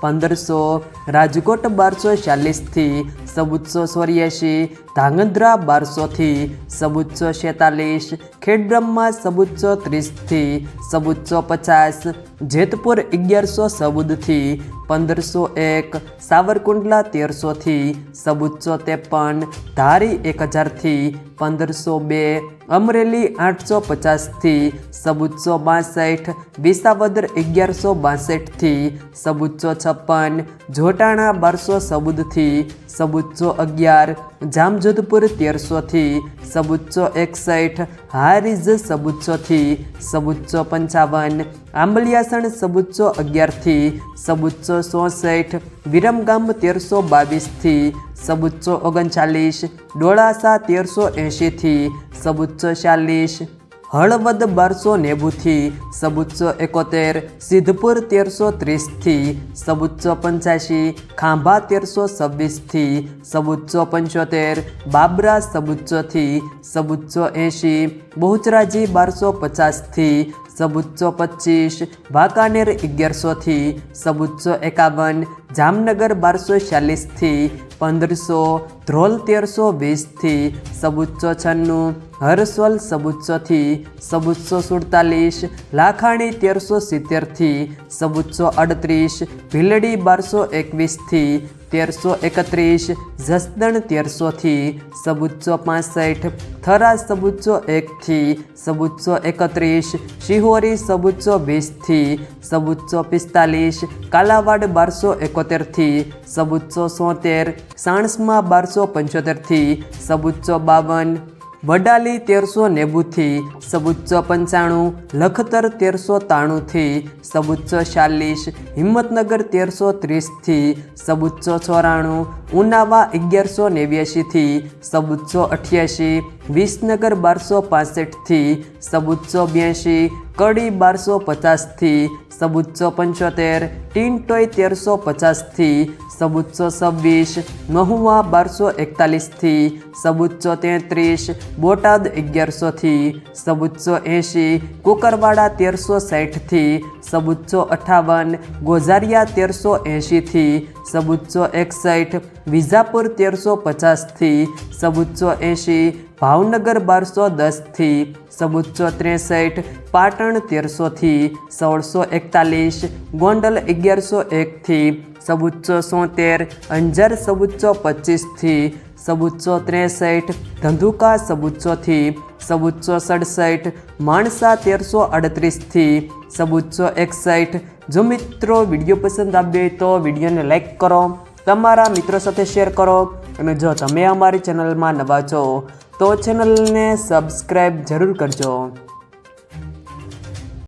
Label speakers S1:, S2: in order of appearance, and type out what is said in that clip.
S1: પંદરસો રાજકોટ બારસો ચાલીસથી ચૌદસો ચોર્યાસી ધાંગધ્રા બારસોથી સબુચ્ચો છેતાલીસ, ખેડબ્રહ્મા સબુચ્ચો ત્રીસથી સબુચ્ચો પચાસ, જેતપુર અગિયારસો સબુદથી પંદરસો એક, સાવરકુંડલા તેરસોથી સબુચ્ચો ત્રેપન, ધારી એક હજારથી પંદરસો બે, અમરેલી આઠસો પચાસથી સબુચ્ચો બાસઠ, વિસાવદર અગિયારસો બાસઠથી સબુચ્ચો છપ્પન, જોટાણા બારસો સબુદથી સબુચ્ચો અગિયાર જામજોધપુર તેરસોથી સબુચ્ચો એકસઠ, હારીજ સબુચ્ચોથી સબુચ્ચો પંચાવન, આંબલિયાસણ સબુચ્ચો અગિયારથી સબુચ્ચો ચોસઠ વિરમગામ તેરસો બાવીસથી સબુચ્ચો ઓગણચાલીસ, ડોળાસા તેરસો એંશીથી સબુચ્ચો ચાલીસ હળવદ બારસો નેવુંથી સબુચ્ચો એકોતેર, સિદ્ધપુર તેરસો ત્રીસથી સબુચ્ચો પંચ્યાસી, ખાંભા તેરસો છવ્વીસથી સબુચ્ચો પંચોતેર, બાબરા સબુચ્ચોથી સબુચ્ચો એંશી, બહુચરાજી બારસો પચાસથી ચૌદસો પચીસ, વાંકાનેર અગિયારસોથી સબુચ્ચો એકાવન, જામનગર બારસો ચાલીસથી પંદરસો, ધ્રોલ તેરસો વીસથી સબુચ્ચો છન્નું, હરસોલ સબુચ્ચોથી સબુચ્ચો સુડતાલીસ, લાખાણી તેરસો સિત્તેરથી સબુચ્ચો અડત્રીસ, ભીલડી બારસો એકવીસથી તેરસો એકત્રીસ, જસદણ તેરસોથી સબુચ્ચો પાસઠ, થરા સબુચ્ચો એકથી સબુચ્ચો એકત્રીસ, શિહોરી સબુચ્ચો વીસથી સબુચ્ચો પિસ્તાલીસ, કાલાવાડ બારસો એકોતેરથી સબુચ્ચો સોતેર, સાણસમાં બારસો પંચોતેરથી સબુચ્ચો બાવન વડાલી તેરસો નેવુંથી સબુચ્ચો પંચાણું, લખતર તેરસો ત્રાણુંથી સબુચ્ચો ચાલીસ, હિંમતનગર તેરસો ત્રીસથી સબુચ્ચો ચોરાણું, ઉનાવા અગિયારસો નેવ્યાસીથી સબુચ્ચો અઠ્યાસી વિસનગર બારસો પાસઠથી સબુચ્ચો બ્યાસી કડી બારસો પચાસથી સબુચ્ચો પંચોતેર ટીનટોય તેરસો પચાસથી ચૌદસો છવ્વીસ મહુવા બારસો એકતાલીસથી ચૌદસો તેત્રીસ બોટાદ અગિયારસોથી ચૌદસો એંશી કુકરવાડા તેરસો સાઠથી ચૌદસો અઠાવન ગોઝારિયા તેરસો એંશીથી ચૌદસો એકસઠ વિજાપુર તેરસો પચાસથી ચૌદસો એંશી ભાવનગર બારસો દસથી ચૌદસો ત્રેસઠ પાટણ તેરસોથી સોળસો એકતાલીસ ગોંડલ અગિયારસો એકથી ચૌદસો સોતેર, અંજાર ચૌદસો પચીસથી ચૌદસો ત્રેસઠ, ધંધુકા ચૌદસોથી ચૌદસો સડસઠ, માણસા તેરસો અડત્રીસથી ચૌદસો એકસઠ. જો મિત્રો વીડિયો પસંદ આવ્યો તો વિડીયોને લાઇક કરો, તમારા મિત્રો સાથે શેર કરો અને જો તમે અમારી ચેનલમાં નવા છો તો ચેનલને સબસ્ક્રાઈબ જરૂર કરજો.